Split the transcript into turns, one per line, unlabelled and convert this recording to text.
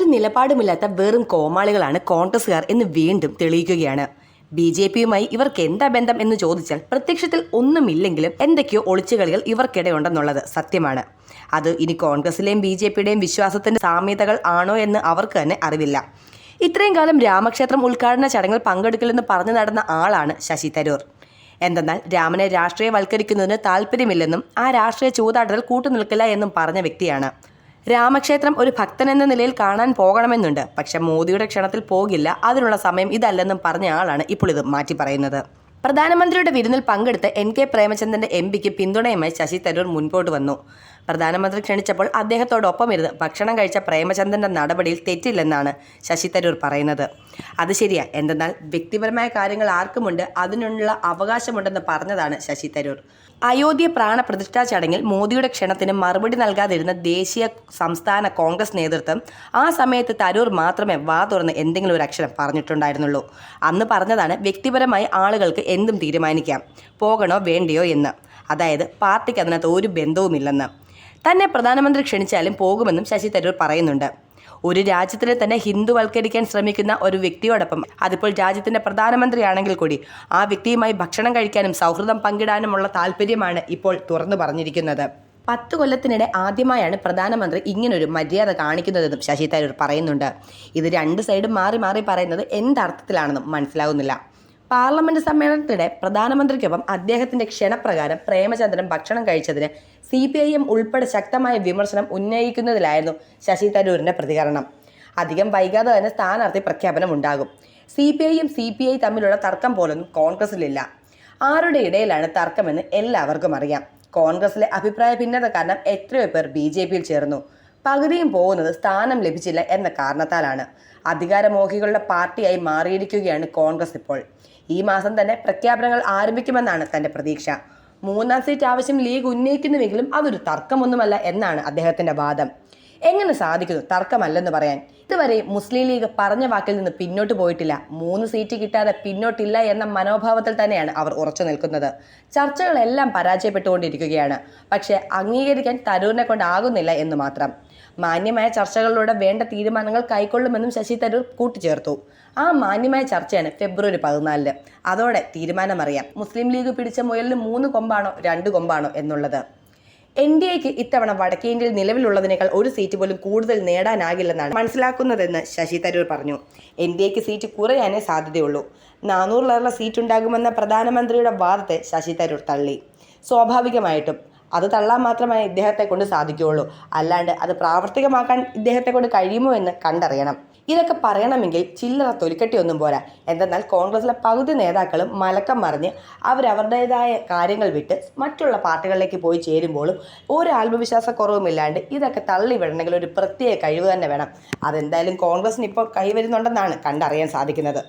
ഒരു നിലപാടുമില്ലാത്ത വെറും കോമാളികളാണ് കോൺഗ്രസ്സുകാർ എന്ന് വീണ്ടും തെളിയിക്കുകയാണ്. ബി ജെ പിയുമായി ഇവർക്ക് എന്താ ബന്ധം എന്ന് ചോദിച്ചാൽ പ്രത്യക്ഷത്തിൽ ഒന്നുമില്ലെങ്കിലും എന്തൊക്കെയോ ഒളിച്ചുകളികൾ ഇവർക്കിടയുണ്ടെന്നുള്ളത് സത്യമാണ്. അത് ഇനി കോൺഗ്രസിലെയും ബി ജെ പിയുടെയും വിശ്വാസത്തിന്റെ സാമ്യതകൾ ആണോ എന്ന് അവർക്ക് തന്നെ അറിവില്ല. ഇത്രയും കാലം രാമക്ഷേത്രം ഉദ്ഘാടന ചടങ്ങിൽ പങ്കെടുക്കില്ലെന്ന് പറഞ്ഞു നടന്ന ആളാണ് ശശി തരൂർ. എന്തെന്നാൽ രാമനെ രാഷ്ട്രീയവൽക്കരിക്കുന്നതിന് താല്പര്യമില്ലെന്നും ആ രാഷ്ട്രീയ ചൂതാടൽ കൂട്ടുനിൽക്കില്ല എന്നും പറഞ്ഞ വ്യക്തിയാണ്. രാമക്ഷേത്രം ഒരു ഭക്തൻ എന്ന നിലയിൽ കാണാൻ പോകണമെന്നുണ്ട്. പക്ഷെ മോദിയുടെ ക്ഷണത്തിൽ പോകില്ല. അതിനുള്ള സമയം ഇതല്ലെന്നും പറഞ്ഞ ആളാണ് ഇപ്പോൾ ഇത് മാറ്റി പറയുന്നത്. പ്രധാനമന്ത്രിയുടെ വിരുന്നിൽ പങ്കെടുത്ത് എൻ കെ പ്രേമചന്ദ്രന്റെ എം പിക്ക് പിന്തുണയുമായി ശശി തരൂർ മുൻപോട്ട് വന്നു. പ്രധാനമന്ത്രി ക്ഷണിച്ചപ്പോൾ അദ്ദേഹത്തോടൊപ്പം ഇരുന്ന് ഭക്ഷണം കഴിച്ച പ്രേമചന്ദ്രന്റെ നടപടിയിൽ തെറ്റില്ലെന്നാണ് ശശി തരൂർ പറയുന്നത്. അത് ശരിയാ. എന്തെന്നാൽ വ്യക്തിപരമായ കാര്യങ്ങൾ ആർക്കുമുണ്ട് അതിനുള്ള അവകാശമുണ്ടെന്ന് പറഞ്ഞതാണ് ശശി തരൂർ. അയോധ്യ പ്രാണപ്രതിഷ്ഠാ ചടങ്ങിൽ മോദിയുടെ ക്ഷണത്തിന് മറുപടി നൽകാതിരുന്ന ദേശീയ സംസ്ഥാന കോൺഗ്രസ് നേതൃത്വം ആ സമയത്ത് തരൂർ മാത്രമേ വാ തുറന്ന് എന്തെങ്കിലും ഒരു അക്ഷരം പറഞ്ഞിട്ടുണ്ടായിരുന്നുള്ളൂ. അന്ന് പറഞ്ഞതാണ് വ്യക്തിപരമായി ആളുകൾക്ക് എന്തും തീരുമാനിക്കാം. പോകണോ വേണ്ടയോ എന്ന്. അതായത് പാർട്ടിക്ക് അതിനകത്ത് ഒരു ബന്ധവുമില്ലെന്ന്. തന്നെ പ്രധാനമന്ത്രി ക്ഷണിച്ചാലും പോകുമെന്നും ശശി തരൂർ പറയുന്നുണ്ട്. ഒരു രാജ്യത്തിനെ തന്നെ ഹിന്ദുവൽക്കരിക്കാൻ ശ്രമിക്കുന്ന ഒരു വ്യക്തിയോടൊപ്പം. അതിപ്പോൾ രാജ്യത്തിന്റെ പ്രധാനമന്ത്രിയാണെങ്കിൽ കൂടി ആ വ്യക്തിയുമായി ഭക്ഷണം കഴിക്കാനും സൗഹൃദം പങ്കിടാനുമുള്ള താല്പര്യമാണ് ഇപ്പോൾ തുറന്നു പറഞ്ഞിരിക്കുന്നത്. പത്ത് കൊല്ലത്തിനിടെ ആദ്യമായാണ് പ്രധാനമന്ത്രി ഇങ്ങനൊരു മര്യാദ കാണിക്കുന്നതെന്നും ശശി തരൂർ പറയുന്നുണ്ട്. ഇത് രണ്ട് സൈഡും മാറി മാറി പറയുന്നത് എന്തർത്ഥത്തിലാണെന്നും മനസ്സിലാകുന്നില്ല പാർലമെന്റ് സമ്മേളനത്തിനിടെ പ്രധാനമന്ത്രിക്കൊപ്പം അദ്ദേഹത്തിന്റെ ക്ഷണപ്രകാരം പ്രേമചന്ദ്രൻ ഭക്ഷണം കഴിച്ചതിന് സി പി ഐ എം ഉൾപ്പെടെ ശക്തമായ വിമർശനം ഉന്നയിക്കുന്നതിലായിരുന്നു ശശി തരൂരിന്റെ പ്രതികരണം. അധികം വൈകാതെ തന്നെ സ്ഥാനാർത്ഥി പ്രഖ്യാപനം ഉണ്ടാകും. സി പി ഐയും സി പി ഐ തമ്മിലുള്ള തർക്കം പോലൊന്നും കോൺഗ്രസിലില്ല. ആരുടെ ഇടയിലാണ് തർക്കമെന്ന് എല്ലാവർക്കും അറിയാം. കോൺഗ്രസിലെ അഭിപ്രായ ഭിന്നത കാരണം എത്രയോ പേർ ബി ജെ പിയിൽ ചേർന്നു. പകുതിയും പോകുന്നത് സ്ഥാനം ലഭിച്ചില്ല എന്ന കാരണത്താലാണ്. അധികാരമോഹികളുടെ പാർട്ടിയായി മാറിയിരിക്കുകയാണ് കോൺഗ്രസ് ഇപ്പോൾ. ഈ മാസം തന്നെ പ്രഖ്യാപനങ്ങൾ ആരംഭിക്കുമെന്നാണ് തന്റെ പ്രതീക്ഷ. മൂന്നാം സീറ്റ് ആവശ്യം ലീഗ് ഉന്നയിക്കുന്നുവെങ്കിലും അതൊരു തർക്കമൊന്നുമല്ല എന്നാണ് അദ്ദേഹത്തിന്റെ വാദം. എങ്ങനെ സാധിക്കുന്നു തർക്കമല്ലെന്ന് പറയാൻ? ഇതുവരെ മുസ്ലിം ലീഗ് പറഞ്ഞ വാക്കിൽ നിന്ന് പിന്നോട്ട് പോയിട്ടില്ല. മൂന്ന് സീറ്റ് കിട്ടാതെ പിന്നോട്ടില്ല എന്ന മനോഭാവത്തിൽ തന്നെയാണ് അവർ ഉറച്ചു നിൽക്കുന്നത്. ചർച്ചകളെല്ലാം പരാജയപ്പെട്ടുകൊണ്ടിരിക്കുകയാണ്. പക്ഷേ അംഗീകരിക്കാൻ തരൂരിനെ കൊണ്ടാകുന്നില്ല എന്ന് മാത്രം. മാന്യമായ ചർച്ചകളിലൂടെ വേണ്ട തീരുമാനങ്ങൾ കൈക്കൊള്ളുമെന്നും ശശി തരൂർ കൂട്ടിച്ചേർത്തു. ആ മാന്യമായ ചർച്ചയാണ് ഫെബ്രുവരി പതിനാലിന്. അതോടെ തീരുമാനമറിയാം. മുസ്ലിം ലീഗ് പിടിച്ച മുയലിന് മൂന്ന് കൊമ്പാണോ രണ്ട് കൊമ്പാണോ എന്നുള്ളത്. എൻ ഡി എക്ക് ഇത്തവണ വടക്കേ ഇന്ത്യയിൽ നിലവിലുള്ളതിനേക്കാൾ ഒരു സീറ്റ് പോലും കൂടുതൽ നേടാനാകില്ലെന്നാണ് മനസ്സിലാക്കുന്നതെന്ന് ശശി തരൂർ പറഞ്ഞു. എൻ ഡി എക്ക് സീറ്റ് കുറയാനേ സാധ്യതയുള്ളൂ. നാനൂറിലേറെ സീറ്റ് ഉണ്ടാകുമെന്ന പ്രധാനമന്ത്രിയുടെ വാദത്തെ ശശി തരൂർ തള്ളി. സ്വാഭാവികമായിട്ടും അത് തള്ളാൻ മാത്രമേ ഇദ്ദേഹത്തെ കൊണ്ട് സാധിക്കുകയുള്ളൂ. അല്ലാണ്ട് അത് പ്രാവർത്തികമാക്കാൻ ഇദ്ദേഹത്തെ കൊണ്ട് കഴിയുമോ എന്ന് കണ്ടറിയണം. ഇതൊക്കെ പറയണമെങ്കിൽ ചില്ലറ തൊലിക്കട്ടിയൊന്നും പോരാ. എന്തെന്നാൽ കോൺഗ്രസിലെ പകുതി നേതാക്കളും മലക്കം മറിഞ്ഞ് അവരവരുടേതായ കാര്യങ്ങൾ വിട്ട് മറ്റുള്ള പാർട്ടികളിലേക്ക് പോയി ചേരുമ്പോഴും ഒരു ആത്മവിശ്വാസക്കുറവുമില്ലാണ്ട് ഇതൊക്കെ തള്ളി വിടണമെങ്കിൽ ഒരു പ്രത്യേക കഴിവ് തന്നെ വേണം. അതെന്തായാലും കോൺഗ്രസിന് ഇപ്പോൾ കൈവരുന്നുണ്ടെന്നാണ് കണ്ടറിയാൻ സാധിക്കുന്നത്.